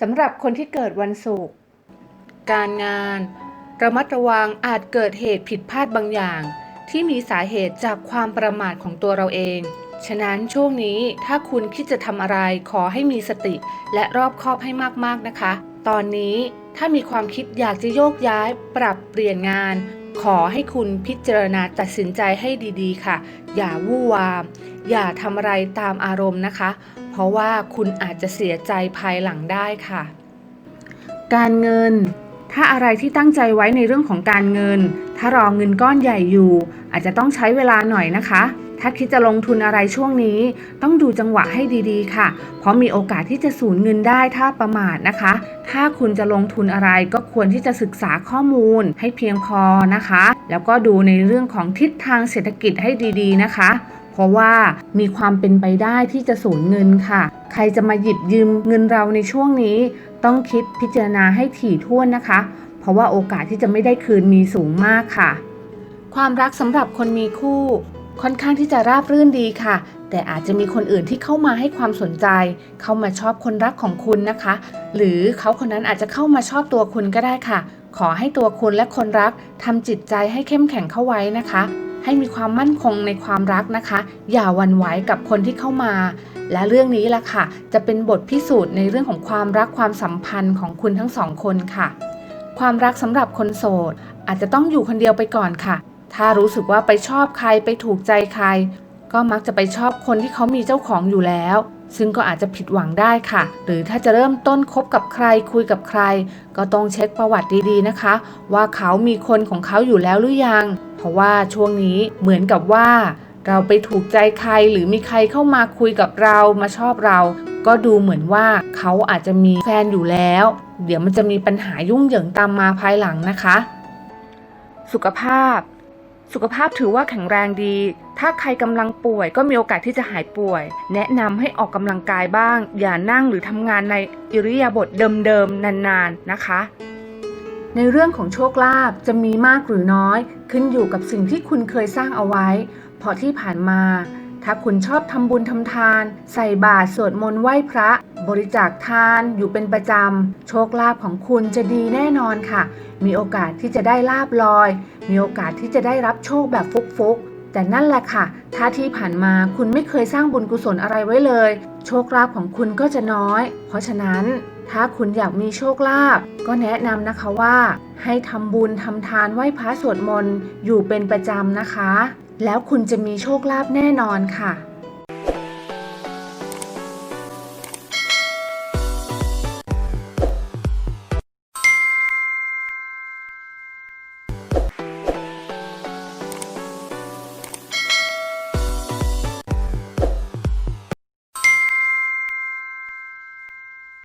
สำหรับคนที่เกิดวันศุกร์การงาน ระมัดระวังอาจเกิดเหตุผิดพลาดบางอย่าง ที่มีสาเหตุจากความประมาทของตัวเราเอง ฉะนั้นช่วงนี้ถ้าคุณคิดจะทำอะไรขอให้มีสติ และรอบคอบให้มากๆนะคะ ตอนนี้ถ้ามีความคิดอยากจะโยกย้าย ปรับเปลี่ยนงาน ขอให้คุณพิจารณาตัดสินใจให้ดีๆ ค่ะ อย่าวู่วาม อย่าทำอะไรตามอารมณ์นะคะ ราะว่าคุณอาจจะเสียใจภายหลังได้ค่ะ การเงิน ถ้าอะไรที่ตั้งใจไว้ในเรื่องของการเงิน ถ้ารอเงินก้อนใหญ่อยู่ อาจจะต้องใช้เวลาหน่อยนะคะ ถ้าคิดจะลงทุนอะไรช่วงนี้ ต้องดูจังหวะให้ดีๆ ค่ะ เพราะมีโอกาสที่จะสูญเงินได้ถ้าประมาทนะคะ ถ้าคุณจะลงทุนอะไรก็ควรที่จะศึกษาข้อมูลให้เพียงพอนะคะ แล้วก็ดูในเรื่องของทิศทางเศรษฐกิจให้ดี ๆ นะคะ ราะว่ามีความเป็นไปได้ที่จะสูญเงินค่ะ ใครจะมาหยิบยืมเงินเราในช่วงนี้ ต้องคิดพิจารณาให้ถี่ถ้วนนะคะ เพราะว่าโอกาสที่จะไม่ได้คืนมีสูงมากค่ะ ความรักสำหรับคนมีคู่ ค่อนข้างที่จะราบรื่นดีค่ะ แต่อาจจะมีคนอื่นที่เข้ามาให้ความสนใจ เข้ามาชอบคนรักของคุณนะคะ หรือเขาคนนั้นอาจจะเข้ามาชอบตัวคุณก็ได้ค่ะ ขอให้ตัวคุณและคนรักทำจิตใจให้เข้มแข็งเข้าไว้นะคะ ให้มีความมั่นคงในความรักนะคะ อย่าวันไหวกับคนที่เข้ามา และเรื่องนี้ล่ะค่ะ จะเป็นบทพิสูจน์ในเรื่องของความรักความสัมพันธ์ของคุณทั้งสองคนค่ะ ความรักสำหรับคนโสด อาจจะต้องอยู่คนเดียวไปก่อนค่ะ ถ้ารู้สึกว่าไปชอบใครไปถูกใจใคร ก็มักจะไปชอบคนที่เขามีเจ้าของอยู่แล้ว ซึ่งก็อาจจะผิดหวังได้ค่ะ หรือถ้าจะเริ่มต้นคบกับใครคุยกับใคร ก็ต้องเช็คประวัติดีๆนะคะ ว่าเขามีคนของเขาอยู่แล้วหรือยัง เพราะว่าช่วงนี้เหมือนกับว่า เราไปถูกใจใครหรือมีใครเข้ามาคุยกับเรามาชอบเรา ก็ดูเหมือนว่าเขาอาจจะมีแฟนอยู่แล้ว เดี๋ยวมันจะมีปัญหายุ่งเหยิงตามมาภายหลังนะคะ สุขภาพ สุขภาพถือว่าแข็งแรงดี ถ้าใครกำลังป่วยก็มีโอกาสที่จะหายป่วย แนะนำให้ออกกำลังกายบ้าง อย่านั่งหรือทำงานในอิริยาบถเดิมๆ นานๆ นะคะ ในเรื่องของโชคลาภจะมีมากหรือน้อย ขึ้นอยู่กับสิ่งที่คุณเคยสร้างเอาไว้ เพราะที่ผ่านมา ถ้าคุณชอบทำบุญทำทาน ใส่บาตรสวดมนต์ไหว้พระ บริจาคทานอยู่เป็นประจำ โชคลาภของคุณจะดีแน่นอนค่ะ มีโอกาสที่จะได้ลาบลอย มีโอกาสที่จะได้รับโชคแบบฟุกๆ แต่นั่นแหละค่ะ ถ้าที่ผ่านมาคุณไม่เคยสร้างบุญกุศลอะไรไว้เลย โชคลาภของคุณก็จะน้อย เพราะฉะนั้นถ้าคุณอยากมีโชคลาภก็แนะนำนะคะว่า ให้ทำบุญทำทานไหว้พระสวดมนต์อยู่เป็นประจำนะคะ แล้วคุณจะมีโชคลาภแน่นอนค่ะ